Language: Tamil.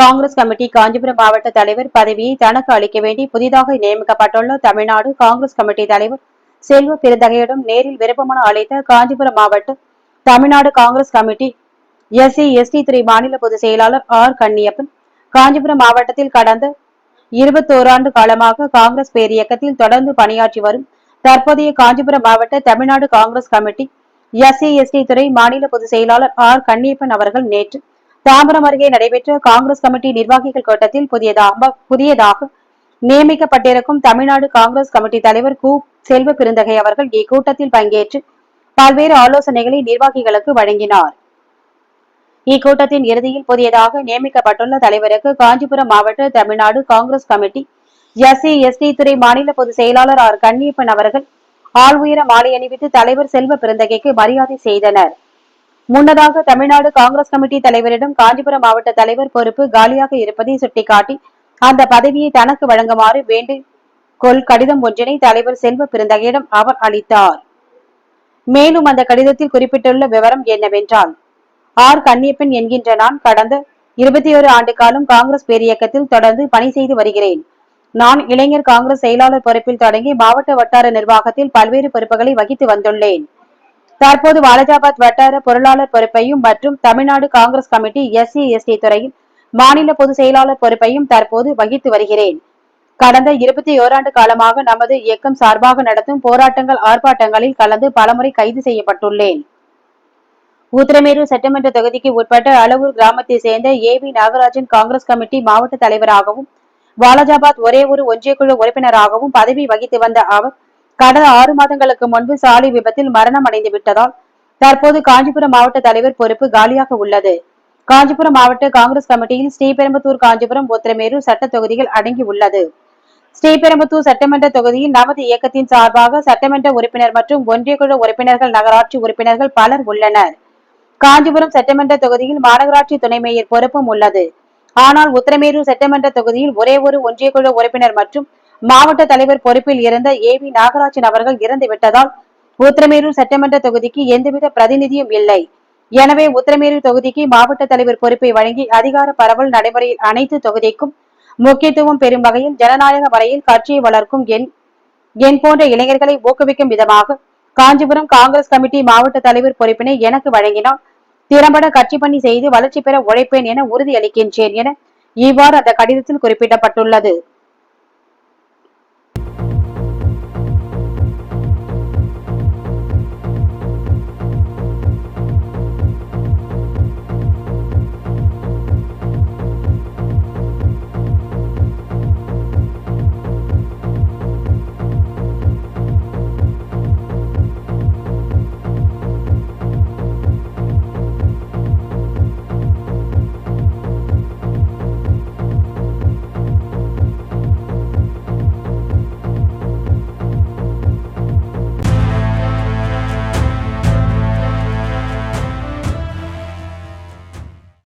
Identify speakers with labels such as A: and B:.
A: காங்கிரஸ் கமிட்டி காஞ்சிபுரம் மாவட்ட தலைவர் பதவியை தனக்கு அளிக்க வேண்டி புதிதாக நியமிக்கப்பட்டுள்ள தமிழ்நாடு காங்கிரஸ் கமிட்டி தலைவர் செல்வ பெருந்தகையிடம் நேரில் விருப்பமனு அளித்த காஞ்சிபுரம் மாவட்ட Tamil Nadu Congress committee SC ST துறை மாநில பொதுச் செயலாளர் ஆர். கண்ணியப்பன் காஞ்சிபுரம் மாவட்டத்தில் கடந்த இருபத்தோராண்டு காலமாக காங்கிரஸ் பேரியக்கத்தில் தொடர்ந்து பணியாற்றி வரும் தற்போதைய காஞ்சிபுரம் மாவட்ட Tamil Nadu Congress committee SC ST துறை மாநில பொதுச் செயலாளர் ஆர். கண்ணியப்பன் அவர்கள் நேற்று தாம்பரம் அருகே நடைபெற்ற காங்கிரஸ் கமிட்டி நிர்வாகிகள் கூட்டத்தில் புதியதாக புதியதாக நியமிக்கப்பட்டிருக்கும் தமிழ்நாடு காங்கிரஸ் கமிட்டி தலைவர் கு. செல்வ பெருந்தகை அவர்கள் இக்கூட்டத்தில் பங்கேற்று பல்வேறு ஆலோசனைகளை நிர்வாகிகளுக்கு வழங்கினார். இக்கூட்டத்தின் இறுதியில் புதியதாக நியமிக்கப்பட்டுள்ள தலைவருக்கு காஞ்சிபுரம் மாவட்ட Tamil Nadu Congress committee SC ST துறை மாநில பொதுச் செயலாளர் ஆர். கண்ணியப்பன் அவர்கள் ஆள் உயர மாலை அணிவித்து தலைவர் செல்வ பெருந்தகைக்கு மரியாதை செய்தனர். முன்னதாக தமிழ்நாடு காங்கிரஸ் கமிட்டி தலைவரிடம் காஞ்சிபுரம் மாவட்ட தலைவர் பொறுப்பு காலியாக இருப்பதை சுட்டிக்காட்டி அந்த பதவியை தனக்கு வழங்குமாறு வேண்டுகோள் கடிதம் ஒன்றினை தலைவர் செல்வ பிறந்தகையிடம் அவர் அளித்தார். மேலும் அந்த கடிதத்தில் குறிப்பிட்டுள்ள விவரம் என்னவென்றால் ஆர். கன்னியப்பன் என்கின்ற நான் கடந்த இருபத்தி ஒரு ஆண்டு காலம் காங்கிரஸ் பேரியக்கத்தில் தொடர்ந்து பணி செய்து வருகிறேன். நான் இளைஞர் காங்கிரஸ் செயலாளர் பொறுப்பில் தொடங்கி மாவட்ட வட்டார நிர்வாகத்தில் பல்வேறு பொறுப்புகளை வகித்து வந்துள்ளேன். தற்போது வாலஜாபாத் வட்டார பொருளாளர் பொறுப்பையும் மற்றும் Tamil Nadu Congress committee SC ST துறையின் மாநில பொதுச் செயலாளர் பொறுப்பையும் தற்போது வகித்து வருகிறேன். கடந்த இருபத்தி ஓராண்டு காலமாக நமது இயக்கம் சார்பாக நடத்தும் போராட்டங்கள் ஆர்ப்பாட்டங்களில் கலந்து பலமுறை கைது செய்யப்பட்டுள்ளேன். உத்திரமேரூர் சட்டமன்ற தொகுதிக்கு உட்பட்ட அளவூர் கிராமத்தை சேர்ந்த A V Nagarajan Congress committee மாவட்ட தலைவராகவும் வாலாஜாபாத் ஒரே ஒரு ஒன்றியக்குழு உறுப்பினராகவும் பதவி வகித்து வந்த அவர் கடந்த ஆறு மாதங்களுக்கு முன்பு சாலை விபத்தில் மரணம் அடைந்து விட்டதால் தற்போது காஞ்சிபுரம் மாவட்ட தலைவர் பொறுப்பு காலியாக உள்ளது. காஞ்சிபுரம் மாவட்ட காங்கிரஸ் கமிட்டியில் ஸ்ரீபெரும்புத்தூர் காஞ்சிபுரம் ஒத்திரமேரூர் சட்ட தொகுதிகள் அடங்கி உள்ளது. ஸ்ரீபெரும்புத்தூர் சட்டமன்ற தொகுதியில் நமது இயக்கத்தின் சார்பாக சட்டமன்ற உறுப்பினர் மற்றும் ஒன்றியக்குழு உறுப்பினர்கள் நகராட்சி உறுப்பினர்கள் பலர் உள்ளனர். காஞ்சிபுரம் சட்டமன்ற தொகுதியில் மாநகராட்சி துணை மேயர் பொறுப்பும் உள்ளது. ஆனால் உத்திரமேரூர் சட்டமன்ற தொகுதியில் ஒரே ஒரு ஒன்றியக்குழு உறுப்பினர் மற்றும் மாவட்ட தலைவர் பொறுப்பில் இருந்த ஏ வி நாகராஜன் அவர்கள் இறந்து விட்டதால் உத்திரமேரூர் சட்டமன்ற தொகுதிக்கு எந்தவித பிரதிநிதியும் இல்லை. எனவே உத்திரமேரூர் தொகுதிக்கு மாவட்ட தலைவர் பொறுப்பை வழங்கி அதிகார பரவல் நடைமுறையில் அனைத்து தொகுதிக்கும் முக்கியத்துவம் பெறும் வகையில் ஜனநாயக வரையில் கட்சியை வளர்க்கும் என் என் போன்ற இளைஞர்களை ஊக்குவிக்கும் விதமாக காஞ்சிபுரம் காங்கிரஸ் கமிட்டி மாவட்ட தலைவர் பொறுப்பினை எனக்கு வழங்கினால் திறம்பட கட்சி பணி செய்து வளர்ச்சி பெற உழைப்பேன் என உறுதியளிக்கின்றேன் என இவ்வாறு அந்த கடிதத்தில் குறிப்பிடப்பட்டுள்ளது.